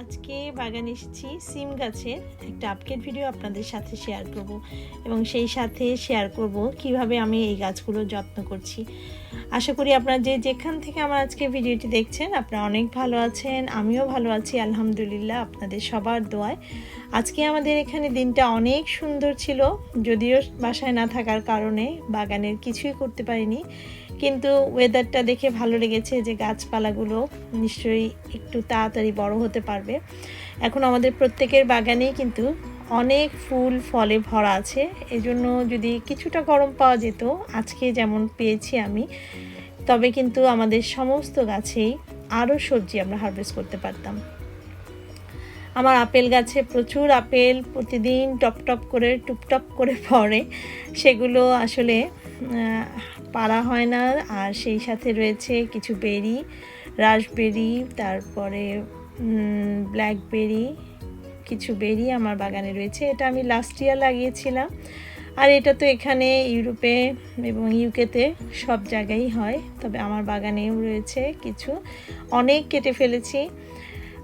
আজকে বাগানে এসেছি সিম গাছের একটা আপডেট ভিডিও আপনাদের সাথে শেয়ার করব এবং সেই সাথে শেয়ার করব কীভাবে আমি এই গাছগুলো যত্ন করছি। আশা করি আপনারা যে যেখান থেকে আমার আজকে ভিডিওটি দেখছেন, আপনারা অনেক ভালো আছেন, আমিও ভালো আছি, আলহামদুলিল্লাহ, আপনাদের সবার দোয়ায়। আজকে আমাদের এখানে দিনটা অনেক সুন্দর ছিল, যদিও বাসায় না থাকার কারণে বাগানের কিছুই করতে পারিনি। কিন্তু ওয়েদারটা দেখে ভালো লেগেছে যে গাছপালাগুলো নিশ্চয়ই একটু তাড়াতাড়ি বড় হতে পারবে। এখন আমাদের প্রত্যেকের বাগানেই কিন্তু অনেক ফুল, ফলে ভরা আছে। এজন্য যদি কিছুটা গরম পাওয়া যেত, আজকে যেমন পেয়েছি আমি, তবে কিন্তু আমাদের সমস্ত গাছেই আরও সবজি আমরা হারভেস্ট করতে পারতাম। আমার আপেল গাছে প্রচুর আপেল প্রতিদিন টপ টপ করে, টুপটপ করে পড়ে। সেগুলো আসলে পারা হয় না। আর সেই সাথে রয়েছে কিছু বেরি, রাসবেরি, তারপরে ব্ল্যাকবেরি, কিছু বেরি আমার বাগানে রয়েছে। এটা আমি লাস্ট ইয়ার লাগিয়েছিলাম। আর এটা তো এখানে ইউরোপে এবং ইউকেতে সব জায়গায় হয়। তবে আমার বাগানেও রয়েছে কিছু। অনেক কেটে ফেলেছি।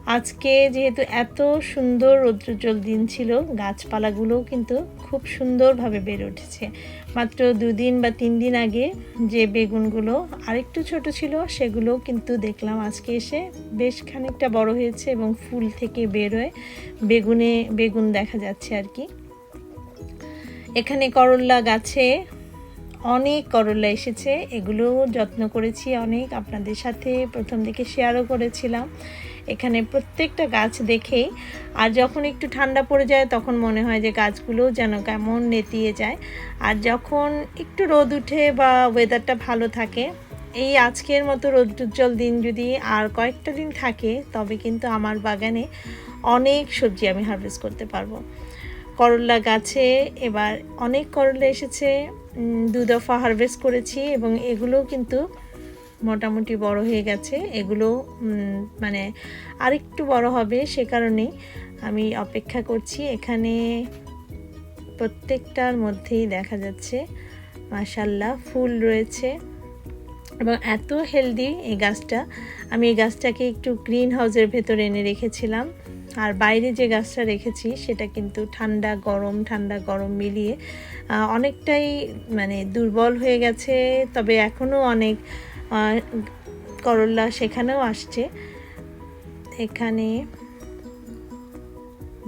আজকে যেহেতু এত সুন্দর রৌদ্রোজ্জ্বল দিন ছিল, গাছপালাগুলোও কিন্তু খুব সুন্দরভাবে বেড়ে উঠেছে। মাত্র দুদিন বা তিন দিন আগে যে বেগুনগুলো আরেকটু ছোট ছিল সেগুলো কিন্তু দেখলাম। আজকে এসে বেশ খানিকটা বড় হয়েছে এবং ফুল থেকে বেরোয় বেগুনে, বেগুন দেখা যাচ্ছে আর কি। এখানে করল্লা গাছে অনেক করল্লা এসেছে। এগুলো যত্ন করেছি অনেক। আপনাদের সাথে প্রথম দিকে শেয়ারও করেছিলাম। এখানে প্রত্যেকটা গাছ দেখেই আর যখন একটু ঠান্ডা পড়ে যায় তখন মনে হয় যে গাছগুলো যেন কেমন নেতিয়ে যায়। আর যখন একটু রোদ উঠে বা ওয়েদারটা ভালো থাকে, এই আজকের মতো রোদ্রুজ্জ্বল দিন যদি আর কয়েকটা দিন থাকে, তবে কিন্তু আমার বাগানে অনেক সবজি আমি হারভেস্ট করতে পারব। করল্লা গাছে এবার অনেক করলা এসেছে দু দফা হারভেস্ট করেছি এবং এগুলো কিন্তু মোটামুটি বড় হয়ে গেছে। এগুলো মানে আরেকটু বড় হবে সে কারণেই আমি অপেক্ষা করছি। এখানে প্রত্যেকটার মধ্যেই দেখা যাচ্ছে মাশাল্লাহ ফুল রয়েছে। এবং এত হেলদি এই গাছটা। আমি এই গাছটাকে একটু গ্রিন হাউসের ভেতরে এনে রেখেছিলাম। আর বাইরে যে গাছটা রেখেছি, সেটা কিন্তু ঠান্ডা গরম ঠান্ডা গরম মিলিয়ে অনেকটাই মানে দুর্বল হয়ে গেছে। তবে এখনও অনেক করল্লা সেখানেও আসছে। এখানে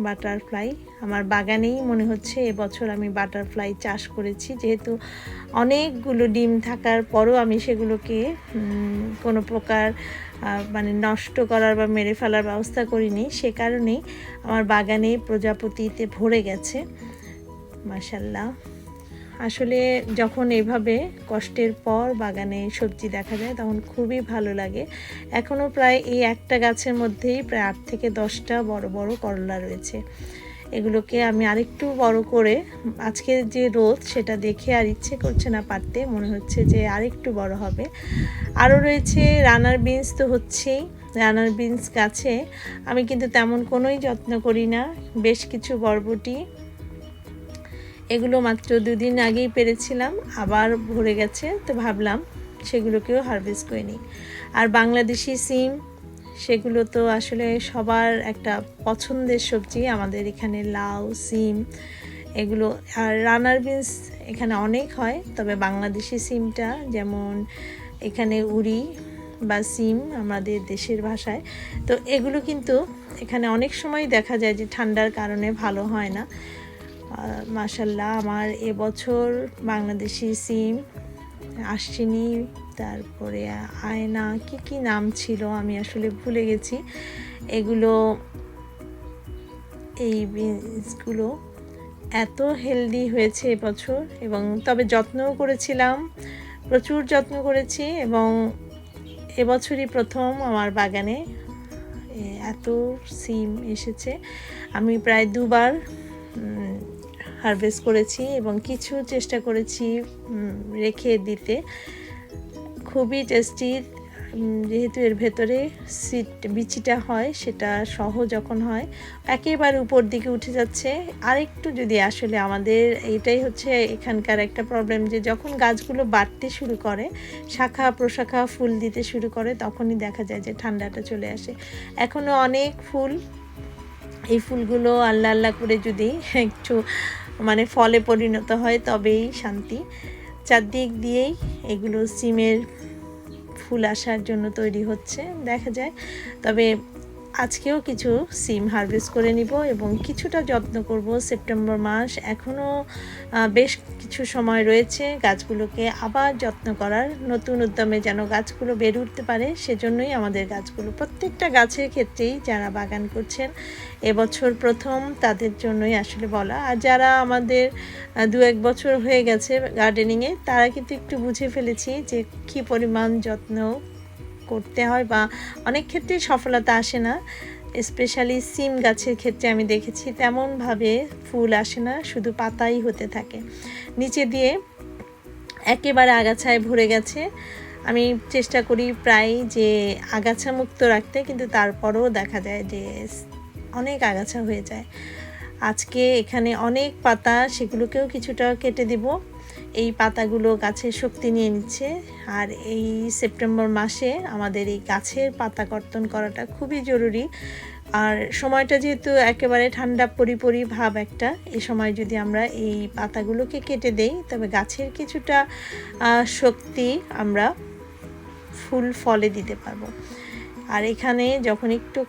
বাটারফ্লাই। আমার বাগানেই মনে হচ্ছে এবছর আমি বাটারফ্লাই চাষ করেছি। যেহেতু অনেকগুলো ডিম থাকার পরও আমি সেগুলোকে কোনো প্রকার মানে নষ্ট করার বা মেরে ফেলার ব্যবস্থা করিনি। সে কারণেই আমার বাগানে প্রজাপতিতে ভরে গেছে। মাসাল্লাহ আসলে যখন এভাবে কষ্টের পর বাগানে সবজি দেখা যায়, তখন খুবই ভালো লাগে। এখনও প্রায় এই একটা গাছের মধ্যেই প্রায় আট থেকে দশটা বড় বড় করলা রয়েছে। এগুলোকে আমি আরেকটু বড় করে আজকের যে রোদ সেটা দেখে আর ইচ্ছে করছে না পারতে মনে হচ্ছে যে আরেকটু বড় হবে। আরও রয়েছে রানার বিনস তো হচ্ছেই। রানার বিনস গাছে আমি কিন্তু তেমন কোনোই যত্ন করি না। বেশ কিছু বরবটি এগুলো মাত্র দুদিন আগেই পেরেছিলাম, আবার ভরে গেছে, তো ভাবলাম সেগুলোকেও হারভেস্ট করে নিই। আর বাংলাদেশি সিম, সেগুলো তো আসলে সবার একটা পছন্দের সবজি, আমাদের এখানে লাউ, সিম, এগুলো, আর রানার বিনস এখানে অনেক হয়, তবে বাংলাদেশি সিমটা যেমন এখানে উড়ি বা সিম আমাদের দেশের ভাষায়, তো এগুলো কিন্তু এখানে অনেক সময় দেখা যায় যে ঠান্ডার কারণে ভালো হয় না। মাশাল্লাহ, আমার এবছর বাংলাদেশি সিম আসছেনি তারপরে আয়না, কি কি নাম ছিল আমি আসলে ভুলে গেছি। এগুলো, এই বিনসগুলো এত হেলদি হয়েছে এবছর এবং তবে যত্নও করেছিলাম, প্রচুর যত্ন করেছি এবং এবছরই প্রথম আমার বাগানে এত সিম এসেছে। আমি প্রায় দুবার হারভেস্ট করেছি এবং কিছু চেষ্টা করেছি রেখে দিতে। খুবই টেস্টি যেহেতু এর ভেতরে সিট, বিচিটা হয়, সেটা সহ যখন হয়, একেবারে উপর দিকে উঠে যাচ্ছে। আরেকটু যদি আসলে আমাদের এটাই হচ্ছে এখানকার একটা প্রবলেম যে যখন গাছগুলো বাড়তে শুরু করে, শাখা প্রশাখা ফুল দিতে শুরু করে, তখনই দেখা যায় যে ঠান্ডাটা চলে আসে। এখনও অনেক ফুল, এই ফুলগুলো আল্লাহ আল্লাহ করে যদি একটু মানে ফলে পরিণত হয় তবেই শান্তি। চারদিক দিয়েই এগুলো সিমের ফুল আসার জন্য তৈরি হচ্ছে, দেখা যায়। তবে আজকেও কিছু সিম হারভেস্ট করে নিব এবং কিছুটা যত্ন করব সেপ্টেম্বর মাস। এখনও বেশ কিছু সময় রয়েছে গাছগুলোকে আবার যত্ন করার। নতুন উদ্যমে যেন গাছগুলো বেড়ে উঠতে পারে, সেজন্যই আমাদের গাছগুলো প্রত্যেকটা গাছের ক্ষেত্রেই যারা বাগান করছেন, এবছর প্রথম তাদের জন্যই আসলে বলা। আর যারা আমাদের দু এক বছর হয়ে গেছে গার্ডেনিংয়ে, তারা কিন্তু একটু বুঝে ফেলেছি যে কী পরিমাণ যত্ন করতে হয় বা অনেক ক্ষেত্রে সফলতা আসে না। স্পেশালি সিম গাছের ক্ষেত্রে আমি দেখেছি তেমনভাবে ফুল আসে না, শুধু পাতাই হতে থাকে। নিচে দিয়ে একেবারে আগাছায় ভরে গেছে। আমি চেষ্টা করি প্রায় যে আগাছা মুক্ত রাখতে, কিন্তু তারপরেও দেখা যায় যে অনেক আগাছা হয়ে যায়। আজকে এখানে অনেক পাতা, সেগুলোকেও কিছুটা কেটে দিব। এই পাতাগুলো গাছের শক্তি নিয়ে নিচ্ছে। আর এই সেপ্টেম্বর মাসে আমাদের এই গাছের পাতা কর্তন করাটা খুবই জরুরি। আর সময়টা যেহেতু একেবারে ঠান্ডা পরিপরি ভাব একটা এই সময় যদি আমরা এই পাতাগুলোকে কেটে দেই, তবে গাছের কিছুটা শক্তি আমরা ফুল ফলে দিতে পারব। আর এখানে যখন একটু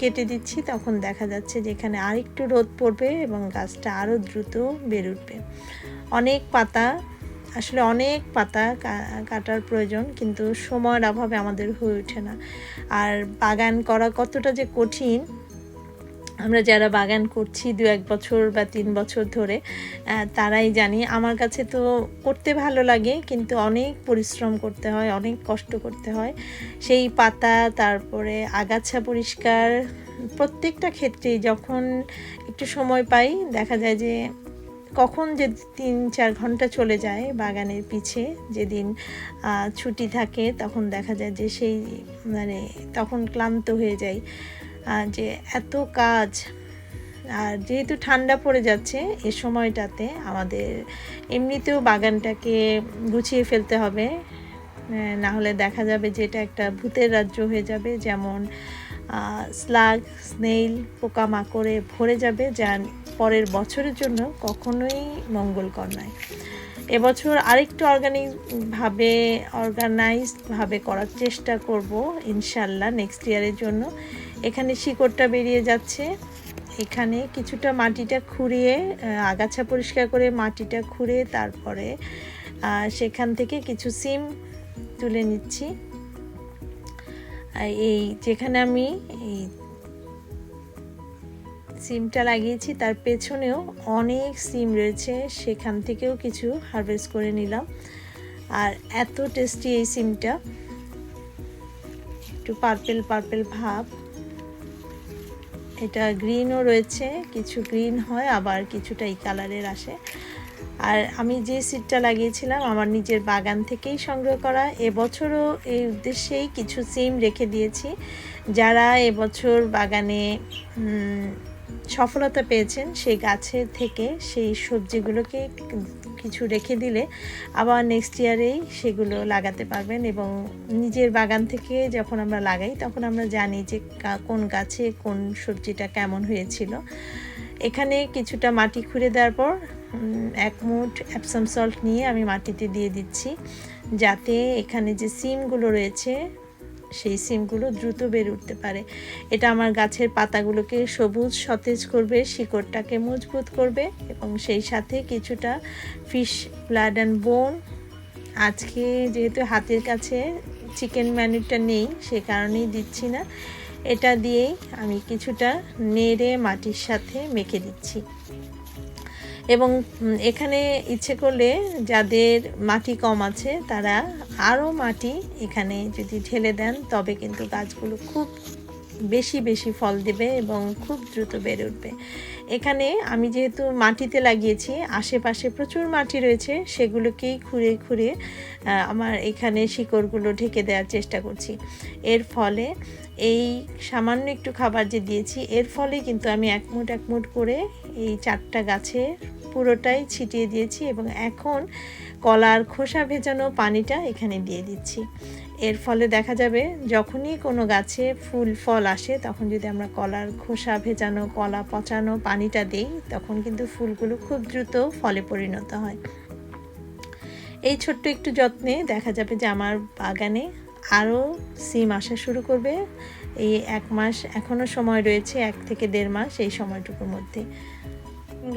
কেটে দিচ্ছি, তখন দেখা যাচ্ছে যে এখানে আরেকটু রোদ পড়বে এবং গাছটা আরও দ্রুত বের উঠবে। অনেক পাতা, আসলে অনেক পাতা কাটার প্রয়োজন, কিন্তু সময়ের অভাবে আমাদের হয়ে ওঠে না। আর বাগান করা কতটা যে কঠিন, আমরা যারা বাগান করছি দু এক বছর বা তিন বছর ধরে তারাই জানি। আমার কাছে তো করতে ভালো লাগে, কিন্তু অনেক পরিশ্রম করতে হয়, অনেক কষ্ট করতে হয়। সেই পাতা, তারপরে আগাছা পরিষ্কার, প্রত্যেকটা ক্ষেত্রেই যখন একটু সময় পাই, দেখা যায় যে কখন যে তিন চার ঘণ্টা চলে যায় বাগানের পিছে যেদিন ছুটি থাকে তখন দেখা যায় যে সেই মানে তখন ক্লান্ত হয়ে আহ, যে এত কাজ আর যেহেতু ঠান্ডা পড়ে যাচ্ছে এ সময়টাতে আমাদের এমনিতেও বাগানটাকে গুছিয়ে ফেলতে হবে। না হলে দেখা যাবে যে এটা একটা ভূতের রাজ্য হয়ে যাবে যেমন স্লাগ স্নেইল পোকামাকড়ে ভরে যাবে যা পরের বছরের জন্য কখনোই মঙ্গলকর নয়। এবছর আরেকটু অর্গানিক ভাবে অর্গানাইজড ভাবে করার চেষ্টা করব ইনশাল্লাহ নেক্সট ইয়ারের জন্য। এখানে শিকড়টা বেরিয়ে যাচ্ছে। এখানে কিছুটা মাটিটা খুঁড়িয়ে আগাছা পরিষ্কার করে মাটিটা খুঁড়ে তারপরে সেখান থেকে কিছু সিম তুলে নিচ্ছি। এই যেখানে আমি এই সিমটা লাগিয়েছি, তার পেছনেও অনেক সিম রয়েছে, সেখান থেকেও কিছু হারভেস্ট করে নিলাম। আর এত টেস্টি এই সিমটা। একটু পার্পেল পার্পেল ভাব। এটা গ্রিনও রয়েছে, কিছু গ্রিন হয়, আবার কিছুটা এই কালারের আসে। আর আমি যে সিডটা লাগিয়েছিলাম, আমার নিজের বাগান থেকেই সংগ্রহ করা। এবছরও এই উদ্দেশ্যেই কিছু সিম রেখে দিয়েছি। যারা এবছর বাগানে সফলতা পেয়েছেন সেই গাছের থেকে সেই সবজিগুলোকে কিছু রেখে দিলে আবার নেক্সট ইয়ারেই সেগুলো লাগাতে পারবেন এবং নিজের বাগান থেকে যখন আমরা লাগাই তখন আমরা জানি যে কোন গাছে কোন সবজিটা কেমন হয়েছিল। এখানে কিছুটা মাটি খুঁড়ে দেওয়ার পর এক মুঠ অ্যাপসাম সল্ট নিয়ে আমি মাটিতে দিয়ে দিচ্ছি। যাতে এখানে যে সিমগুলো রয়েছে সেই সিমগুলো দ্রুত বেড়ে উঠতে পারে। এটা আমার গাছের পাতাগুলোকে সবুজ, সতেজ করবে, শিকড়টাকে মজবুত করবে এবং সেই সাথে কিছুটা ফিশ ব্লাড অ্যান্ড বোন আজকে যেহেতু হাতের কাছে চিকেন ম্যানুটা নেই, সে কারণেই দিচ্ছি না। এটা দিয়েই আমি কিছুটা নেড়ে মাটির সাথে মেখে দিচ্ছি। এবং এখানে ইচ্ছে করলে যাদের মাটি কম আছে, তারা আরও মাটি এখানে যদি ঢেলে দেন, তবে কিন্তু গাছগুলো খুব বেশি বেশি ফল দেবে এবং খুব দ্রুত বেড়ে উঠবে। এখানে আমি যেহেতু মাটিতে লাগিয়েছি, আশেপাশে প্রচুর মাটি রয়েছে, সেগুলোকেই খুঁড়ে খুঁড়ে আমার এখানে শিকড়গুলো ঢেকে দেওয়ার চেষ্টা করছি। এর ফলে এই সামান্য একটু খাবার যে দিয়েছি, এর ফলে কিন্তু আমি এক মুঠ এক মুঠ করে এই চারটা গাছে পুরোটাই ছিটিয়ে দিয়েছি এবং এখন কলার খোসা ভেজানো পানিটা এখানে দিয়ে দিচ্ছি। এর ফলে দেখা যাবে যখনই কোনো গাছে ফুল, ফল আসে, তখন যদি আমরা কলার খোসা ভেজানো, কলা পচানো পানিটা দিই, তখন কিন্তু ফুলগুলো খুব দ্রুত ফলে পরিণত হয়। এই ছোট্ট একটু যত্নে দেখা যাবে যে আমার বাগানে আরও সিম আসা শুরু করবে। এই এক মাস এখনও সময় রয়েছে, এক থেকে দেড় মাস এই সময়টুকুর মধ্যে।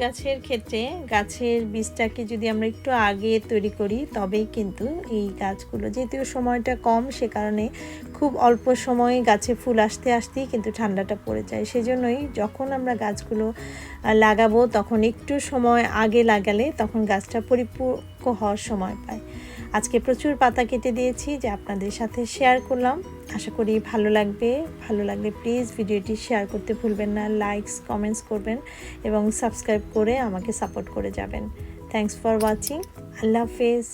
গাছের ক্ষেত্রে গাছের বীজটাকে যদি আমরা একটু আগে তৈরি করি, তবেই কিন্তু এই গাছগুলো, যেহেতু সময়টা কম, সে কারণে খুব অল্প সময়ে গাছে ফুল আসতে আসতেই কিন্তু ঠান্ডাটা পড়ে যায়। সেজন্যই যখন আমরা গাছগুলো লাগাবো, তখন একটু সময় আগে লাগালে তখন গাছটা পরিপক্ক হওয়ার সময় পায়। আজকে প্রচুর পাতা কেটে দিয়েছি যে আপনাদের সাথে শেয়ার করলাম। আশা করি ভালো লাগবে। ভালো লাগলে প্লিজ ভিডিওটি শেয়ার করতে ভুলবেন না লাইকস কমেন্টস করবেন এবং সাবস্ক্রাইব করে আমাকে সাপোর্ট করে যাবেন। থ্যাংকস ফর ওয়াচিং আল্লাহ হাফেজ।